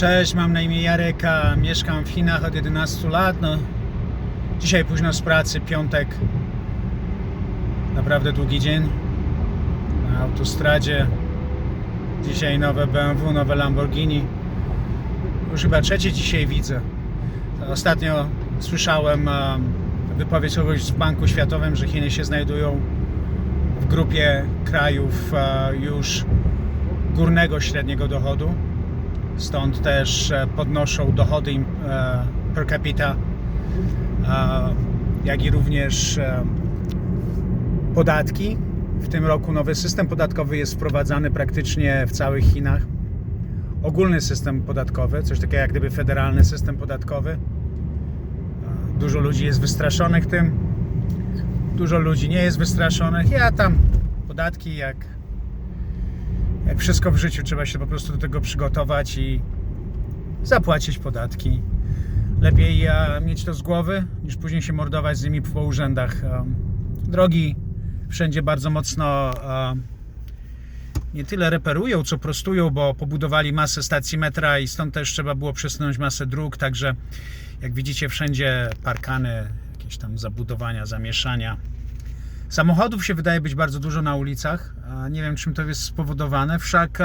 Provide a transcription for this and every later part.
Cześć, mam na imię Jarek, a mieszkam w Chinach od 11 lat. No, dzisiaj późno z pracy, piątek. Naprawdę długi dzień na autostradzie. Dzisiaj nowe BMW, nowe Lamborghini. Już chyba trzecie dzisiaj widzę. Ostatnio słyszałem em, wypowiedź kogoś w Banku Światowym, że Chiny się znajdują w grupie krajów już górnego średniego dochodu. Stąd też e, podnoszą dochody e, per capita, jak i również e, podatki. W tym roku nowy system podatkowy jest wprowadzany praktycznie w całych Chinach. Ogólny system podatkowy, coś takiego jak gdyby federalny system podatkowy. Dużo ludzi jest wystraszonych tym. Dużo ludzi nie jest wystraszonych. Ja tam podatki jak jak wszystko w życiu, trzeba się po prostu do tego przygotować i zapłacić podatki. Lepiej mieć to z głowy, niż później się mordować z nimi po urzędach. Drogi wszędzie bardzo mocno nie tyle reperują, co prostują, bo pobudowali masę stacji metra i stąd też trzeba było przesunąć masę dróg, także jak widzicie wszędzie parkany, jakieś tam zabudowania, zamieszania. Samochodów się wydaje być bardzo dużo na ulicach. Nie wiem, czym to jest spowodowane. Wszak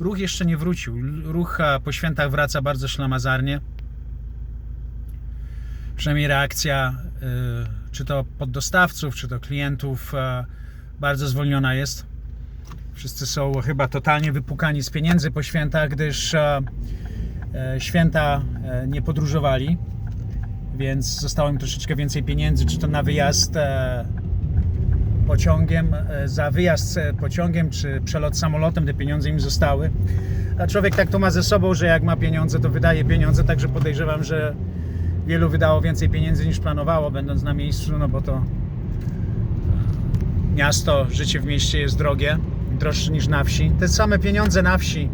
ruch jeszcze nie wrócił. Ruch po świętach wraca bardzo ślamazarnie. Przynajmniej reakcja, y, czy to poddostawców, czy to klientów, a, bardzo zwolniona jest. Wszyscy są chyba totalnie wypukani z pieniędzy po świętach, gdyż e, święta nie podróżowali, więc zostało im troszeczkę więcej pieniędzy, czy to na wyjazd pociągiem, e, za wyjazd e, pociągiem czy przelot samolotem, te pieniądze im zostały. A człowiek tak to ma ze sobą, że jak ma pieniądze, to wydaje pieniądze, także podejrzewam, że wielu wydało więcej pieniędzy niż planowało, będąc na miejscu, no bo to e, miasto, życie w mieście jest drogie, droższe niż na wsi. Te same pieniądze na wsi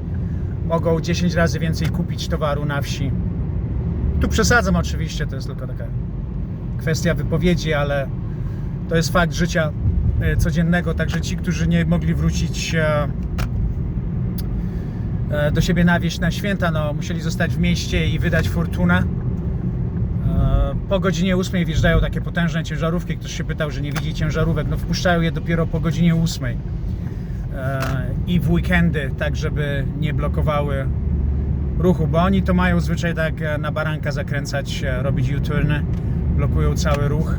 mogą 10 razy więcej kupić towaru na wsi. Tu przesadzam oczywiście, to jest tylko taka kwestia wypowiedzi, ale to jest fakt życia codziennego, także ci, którzy nie mogli wrócić e, e, do siebie na wieś na święta, no, musieli zostać w mieście i wydać fortunę. E, Po godzinie 8 wjeżdżają takie potężne ciężarówki. Ktoś się pytał, że nie widzi ciężarówek. No wpuszczają je dopiero po godzinie 8 E, i w weekendy, tak żeby nie blokowały ruchu, bo oni to mają zwyczaj tak e, na baranka zakręcać, e, robić U-turny, blokują cały ruch.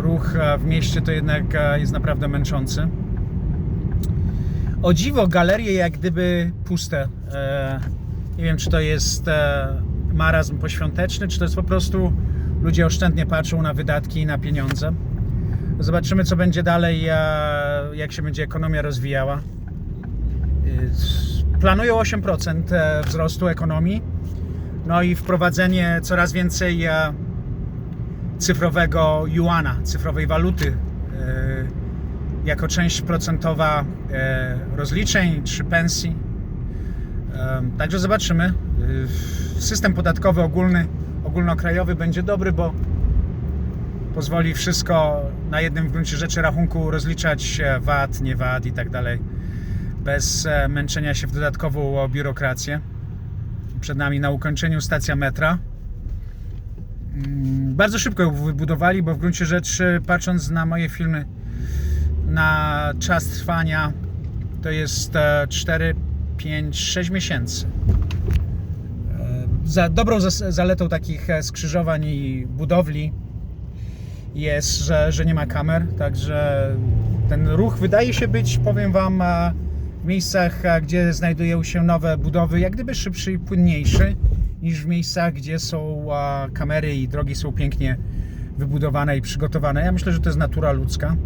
Ruch w mieście to jednak jest naprawdę męczący. O dziwo, galerie jak gdyby puste. E, Nie wiem, czy to jest e, marazm poświąteczny, czy to jest po prostu ludzie oszczędnie patrzą na wydatki i na pieniądze. Zobaczymy, co będzie dalej, jak się będzie ekonomia rozwijała. Y, Planują 8% e, wzrostu ekonomii, no i wprowadzenie coraz więcej cyfrowego yuana, cyfrowej waluty e, jako część procentowa e, rozliczeń czy pensji. Także zobaczymy. E, System podatkowy ogólny, ogólnokrajowy będzie dobry, bo pozwoli wszystko na jednym w gruncie rzeczy rachunku rozliczać VAT, nie VAT i tak dalej, bez męczenia się w dodatkową biurokrację. Przed nami na ukończeniu stacja metra. Mm, Bardzo szybko ją wybudowali, bo w gruncie rzeczy, patrząc na moje filmy, na czas trwania to jest e, 4, 5, 6 miesięcy. E, Za dobrą zaletą takich skrzyżowań i budowli jest, że, że nie ma kamer, także ten ruch wydaje się być, powiem Wam, e, w miejscach, e, gdzie znajdują się nowe budowy, jak gdyby szybszy i płynniejszy niż w miejscach, gdzie są kamery i drogi są pięknie wybudowane i przygotowane. Ja myślę, że to jest natura ludzka.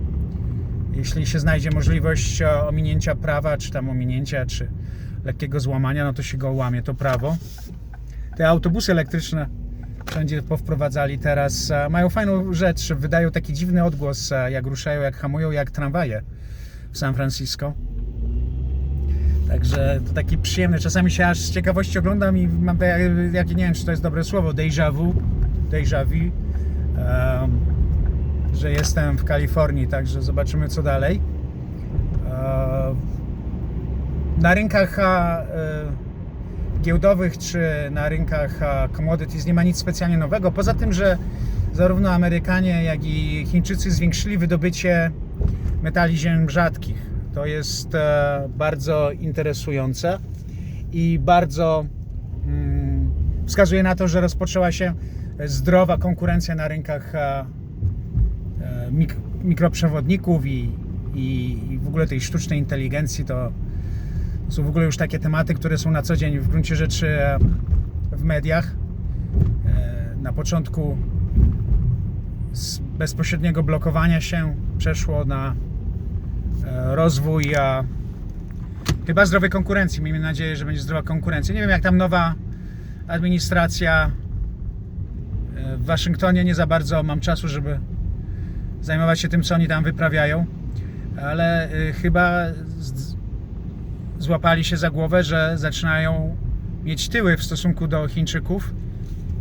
Jeśli się znajdzie możliwość ominięcia prawa, czy tam ominięcia, czy lekkiego złamania, no to się go łamie, to prawo. Te autobusy elektryczne wszędzie powprowadzali teraz. Mają fajną rzecz, wydają taki dziwny odgłos, jak ruszają, jak hamują, jak tramwaje w San Francisco. Także to taki przyjemny. Czasami się aż z ciekawości oglądam i mam tak, jak nie wiem, czy to jest dobre słowo, déjà vu, déjà vu, em, że jestem w Kalifornii, także zobaczymy co dalej. E, na rynkach a, e, giełdowych czy na rynkach a, commodities nie ma nic specjalnie nowego. Poza tym, że zarówno Amerykanie, jak i Chińczycy zwiększyli wydobycie metali ziem rzadkich. To jest e, bardzo interesujące i bardzo mm, wskazuje na to, że rozpoczęła się zdrowa konkurencja na rynkach e, e, mik- mikroprzewodników i, i, i w ogóle tej sztucznej inteligencji. To są w ogóle już takie tematy, które są na co dzień w gruncie rzeczy w mediach. Na początku z bezpośredniego blokowania się przeszło na rozwój a, chyba zdrowej konkurencji. Miejmy nadzieję, że będzie zdrowa konkurencja. Nie wiem, jak tam nowa administracja e, w Waszyngtonie. Nie za bardzo mam czasu, żeby zajmować się tym, co oni tam wyprawiają, ale e, chyba złapali się za głowę, że zaczynają mieć tyły w stosunku do Chińczyków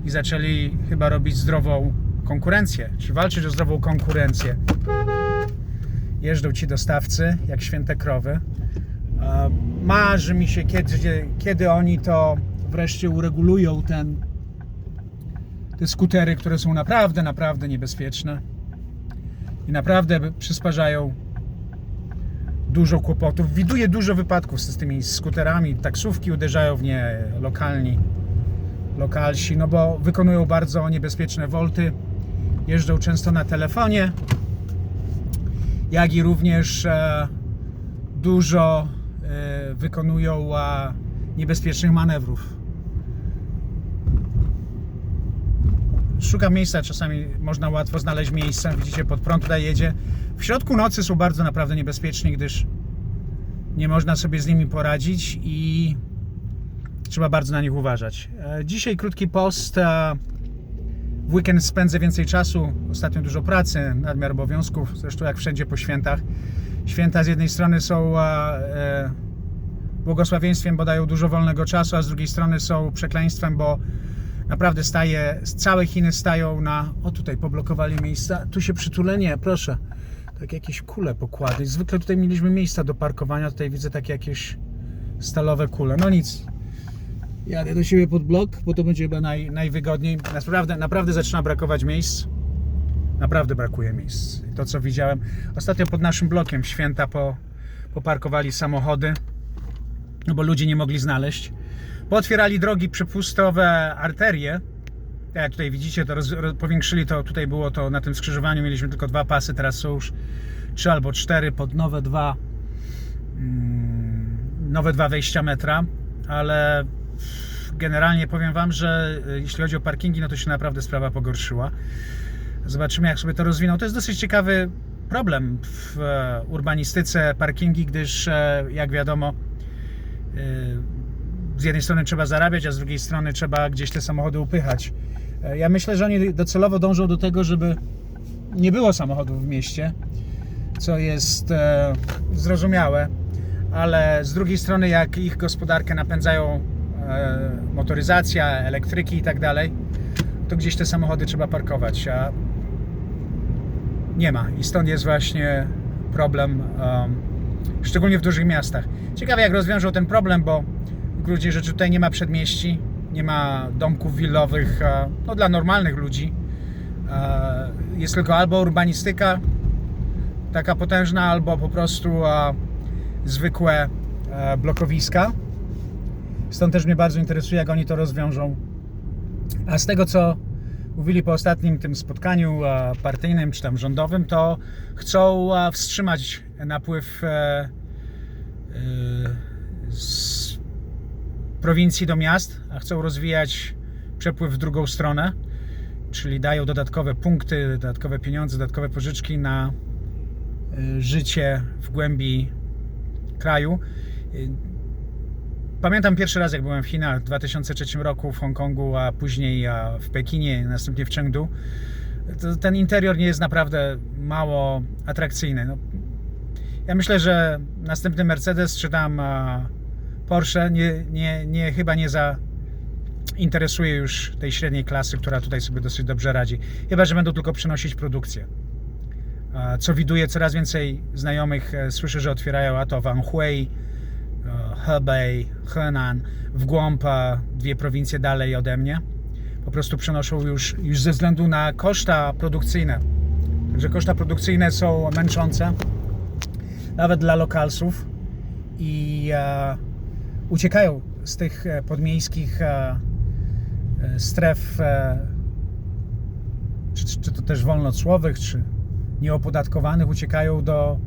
i zaczęli chyba robić zdrową konkurencję, czy walczyć o zdrową konkurencję. Jeżdżą ci dostawcy jak święte krowy. Marzy mi się, kiedy, kiedy oni to wreszcie uregulują ten, te skutery, które są naprawdę, naprawdę niebezpieczne i naprawdę przysparzają dużo kłopotów. Widuję dużo wypadków z tymi skuterami. Taksówki uderzają w nie lokalni, lokalsi, no bo wykonują bardzo niebezpieczne wolty. Jeżdżą często na telefonie, jak i również e, dużo e, wykonują e, niebezpiecznych manewrów. Szukam miejsca, czasami można łatwo znaleźć miejsce. Widzicie, pod prąd tutaj jedzie. W środku nocy są bardzo naprawdę niebezpieczni, gdyż nie można sobie z nimi poradzić i trzeba bardzo na nich uważać. Dzisiaj krótki post. W weekend spędzę więcej czasu, ostatnio dużo pracy, nadmiar obowiązków, zresztą jak wszędzie po świętach. Święta z jednej strony są e, e, błogosławieństwem, bo dają dużo wolnego czasu, a z drugiej strony są przekleństwem, bo naprawdę staje, całe Chiny stają na... O, tutaj poblokowali miejsca. Tu się przytulenie, proszę. Tak jakieś kule pokłady. Zwykle tutaj mieliśmy miejsca do parkowania, tutaj widzę takie jakieś stalowe kule. No nic. Jadę do siebie pod blok, bo to będzie chyba naj, najwygodniej. Naprawdę, naprawdę zaczyna brakować miejsc. Naprawdę brakuje miejsc. To co widziałem. Ostatnio pod naszym blokiem święta po, poparkowali samochody, no bo ludzie nie mogli znaleźć. Pootwierali drogi przepustowe, arterie. Tak jak tutaj widzicie, to roz, roz, powiększyli to. Tutaj było to na tym skrzyżowaniu. Mieliśmy tylko dwa pasy, teraz są już trzy albo cztery pod nowe dwa mm, nowe dwa wejścia metra, ale generalnie powiem Wam, że y, jeśli chodzi o parkingi, no to się naprawdę sprawa pogorszyła. Zobaczymy, jak sobie to rozwiną. To jest dosyć ciekawy problem w e, urbanistyce parkingi, gdyż e, jak wiadomo, z jednej strony trzeba zarabiać, a z drugiej strony trzeba gdzieś te samochody upychać. E, Ja myślę, że oni docelowo dążą do tego, żeby nie było samochodów w mieście, co jest e, zrozumiałe, ale z drugiej strony, jak ich gospodarkę napędzają e, motoryzacja, elektryki i tak dalej, to gdzieś te samochody trzeba parkować, a nie ma. I stąd jest właśnie problem, em, szczególnie w dużych miastach. Ciekawe, jak rozwiążą ten problem, bo w gruncie rzeczy tutaj nie ma przedmieści, nie ma domków willowych e, no, dla normalnych ludzi. E, Jest tylko albo urbanistyka taka potężna, albo po prostu e, zwykłe e, blokowiska. Stąd też mnie bardzo interesuje, jak oni to rozwiążą. A z tego, co mówili po ostatnim tym spotkaniu e, partyjnym czy tam rządowym, to chcą e, wstrzymać napływ e, z prowincji do miast, a chcą rozwijać przepływ w drugą stronę, czyli dają dodatkowe punkty, dodatkowe pieniądze, dodatkowe pożyczki na życie w głębi kraju. Pamiętam pierwszy raz, jak byłem w Chinach w 2003 roku, w Hongkongu, a później w Pekinie, następnie w Chengdu. Ten interior nie jest naprawdę mało atrakcyjny. No, ja myślę, że następny Mercedes czy tam Porsche nie, nie, nie, chyba nie zainteresuje już tej średniej klasy, która tutaj sobie dosyć dobrze radzi. Chyba, że będą tylko przynosić produkcję. Co widuję, coraz więcej znajomych e, słyszę, że otwierają a to Van Hui, e, Hebei, Henan, w głąb dwie prowincje dalej ode mnie. Po prostu przenoszą już, już ze względu na koszta produkcyjne. Także koszta produkcyjne są męczące, nawet dla lokalsów i e, uciekają z tych e, podmiejskich e, e, stref, e, czy, czy to też wolnocłowych, czy nieopodatkowanych, uciekają do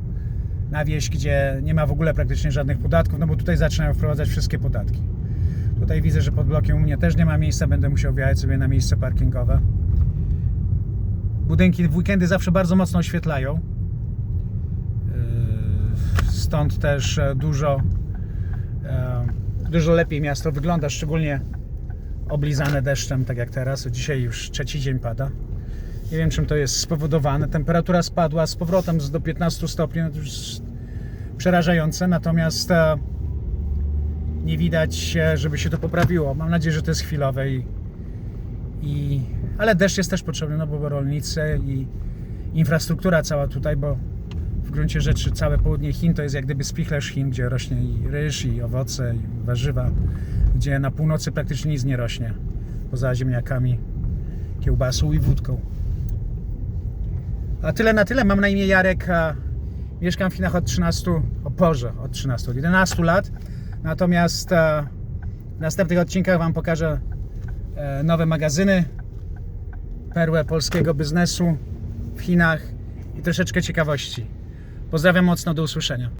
na wieś, gdzie nie ma w ogóle praktycznie żadnych podatków, no bo tutaj zaczynają wprowadzać wszystkie podatki. Tutaj widzę, że pod blokiem u mnie też nie ma miejsca, będę musiał wjechać sobie na miejsce parkingowe. Budynki w weekendy zawsze bardzo mocno oświetlają. Yy, Stąd też e, dużo, e, dużo lepiej miasto wygląda, szczególnie oblizane deszczem, tak jak teraz. Dzisiaj już trzeci dzień pada. Nie wiem, czym to jest spowodowane. Temperatura spadła z powrotem do 15 stopni. No to już przerażające, natomiast e, nie widać, żeby się to poprawiło. Mam nadzieję, że to jest chwilowe i, i ale deszcz jest też potrzebny, no bo rolnicy i infrastruktura cała tutaj, bo w gruncie rzeczy całe południe Chin to jest jak gdyby spichlerz Chin, gdzie rośnie i ryż, i owoce, i warzywa, gdzie na północy praktycznie nic nie rośnie, poza ziemniakami, kiełbasą i wódką. A tyle na tyle. Mam na imię Jarek. Mieszkam w Chinach od 13, o Boże, od 13, od 11 lat. Natomiast e, w następnych odcinkach Wam pokażę e, nowe magazyny, perłę polskiego biznesu w Chinach i troszeczkę ciekawości. Pozdrawiam mocno, do usłyszenia.